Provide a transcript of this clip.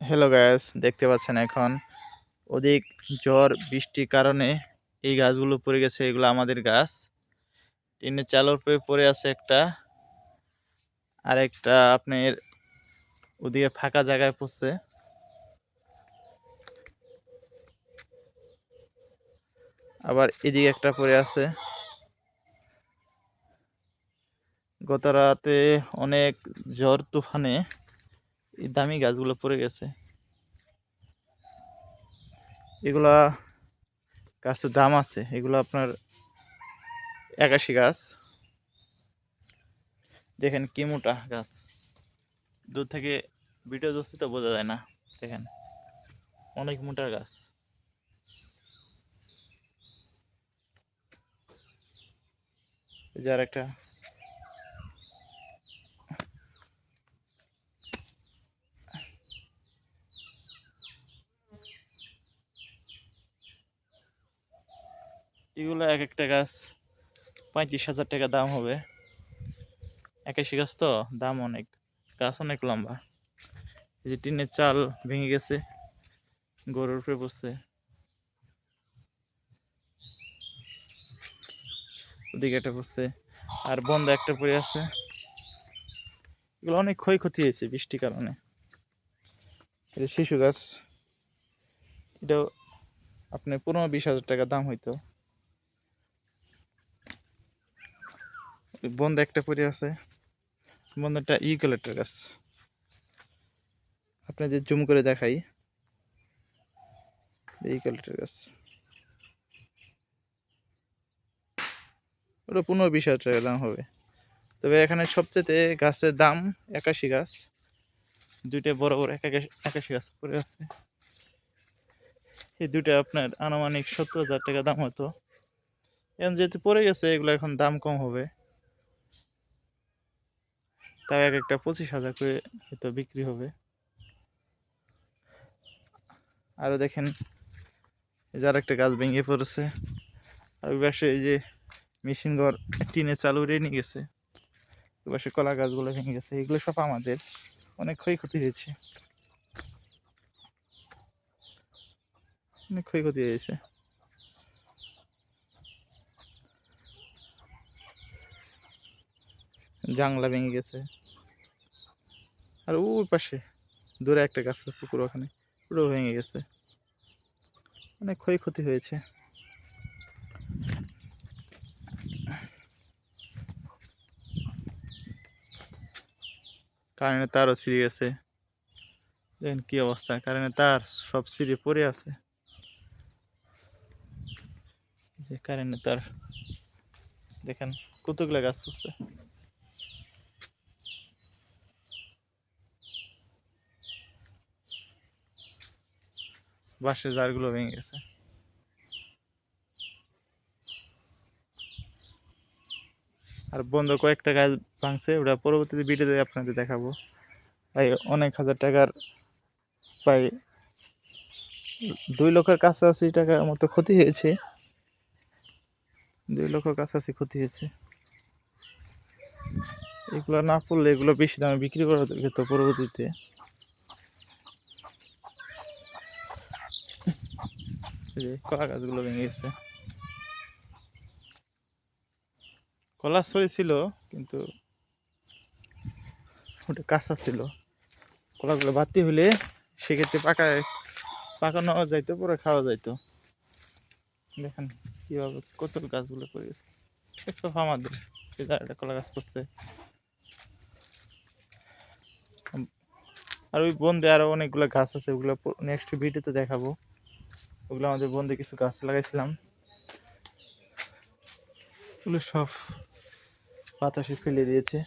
Hello gas দেখতে পাচ্ছেন এখন অধিক ঝড়, বৃষ্টির কারণে এই গাছগুলো পড়ে গেছে। এগুলো আমাদের গাছ। টিনের চালের উপরে পড়ে আছে একটা। আর একটা আপনার ওদিকে ফাঁকা জায়গায় পড়ছে। আবার এদিকে একটা পড়ে আছে। গত রাতে অনেক ঝড়, তুফানে এই দামি গাছগুলো পড়ে গেছে। এগুলা গাছের দাম আছে। এগুলো আপনার একাশি গাছ। দেখেন কি মোটা গাছ। দূর থেকে ভিডিও দোস্তি তো বোঝা যায় না। দেখেন, অনেক মোটা গাছ। এই যে আর একটা এগুলো এক একটা গাছ পঁয়ত্রিশ হাজার টাকা দাম হবে। একাশি গাছ তো দাম অনেক, গাছ অনেক লম্বা। এই যে টিনের চাল ভেঙে গেছে, গরুর উপরে বসছে ওদিকে একটা পড়ছে, আর বন্ধ একটা পড়ে আছে। এগুলো অনেক ক্ষয়ক্ষতি হয়েছে বৃষ্টির কারণে। শিশু গাছ। এটাও আপনার পনেরো বিশ হাজার টাকা দাম হইতো। বন্ধ একটা পড়ে আছে। বন্ধটা ইউক্যালিপ্টাস গাছ। আপনাদের জুম করে দেখাই। ইউক্যালিপ্টাস গাছ। ওটা পনেরো বিশ হাজার টাকা দাম হবে। তবে এখানে সবচেয়ে গাছের দাম একাশি গাছ। দুইটা বড় বড় একাশি গাছ পড়ে আছে। এই দুইটা আপনার আনুমানিক সত্তর হাজার টাকা দাম হতো। এখন যেহেতু পড়ে গেছে, এগুলো এখন দাম কম হবে। তাও এক একটা পঁচিশ হাজার করে হয়তো বিক্রি হবে। আরও দেখেন, এই যে গাছ ভেঙে পড়েছে। আর ওই পাশে এই যে মেশিন ঘর টিনে চালু নিয়ে গেছে। ওই পাশে কলা গাছগুলো ভেঙে গেছে, এগুলো সব আমাদের। অনেক ক্ষয়ক্ষতি হয়েছে। অনেক ক্ষয়ক্ষতি হয়েছে। জাংলা ভেঙে গেছে। আর ওর পাশে দূরে একটা গাছ পুকুর ওখানে, পুরো ভেঙে গেছে। অনেক ক্ষয়ক্ষতি হয়েছে। কারেন্টের তারও ছিঁড়ে গেছে। দেখেন কি অবস্থা, কারেন্টের তার সব ছিঁড়ে পড়ে আছে। কারেন্টের তার, দেখেন কতগুলো গাছ পড়ছে। বাঁশের জারগুলো ভেঙে গেছে। আর বন্ধ, কয়েকটা গাছ ভাঙছে, ওটা পরবর্তীতে ভিডিওতে আপনাদের দেখাবো। তাই অনেক হাজার টাকার প্রায় দুই লক্ষের কাছাকাছি টাকার মতো ক্ষতি হয়েছে। দুই লক্ষের কাছাকাছি ক্ষতি হয়েছে। এগুলো না পড়লে এগুলো বেশি দামে বিক্রি করা যেত পরবর্তীতে এই যে কলা গাছগুলো ভেঙে গেছে কলা সরি ছিল, কিন্তু ওটা কাঁচা ছিল। কলাগুলো বাতি হলে সেক্ষেত্রে পাকায়, পাকানো যাইতো, পরে খাওয়া যাইতো। দেখেন কীভাবে কত গাছগুলো পড়ে গেছে। সব আমাদের কলা গাছ করছে আর ওই বন্ধে আরও অনেকগুলো গাছ আছে, ওগুলো নেক্সট ভিডিওতে দেখাবো। ওগুলো আমাদের বন্ধু কিছু গাছ লাগাইছিলাম। ওগুলো সব বাতাসে ফেলে দিয়েছে।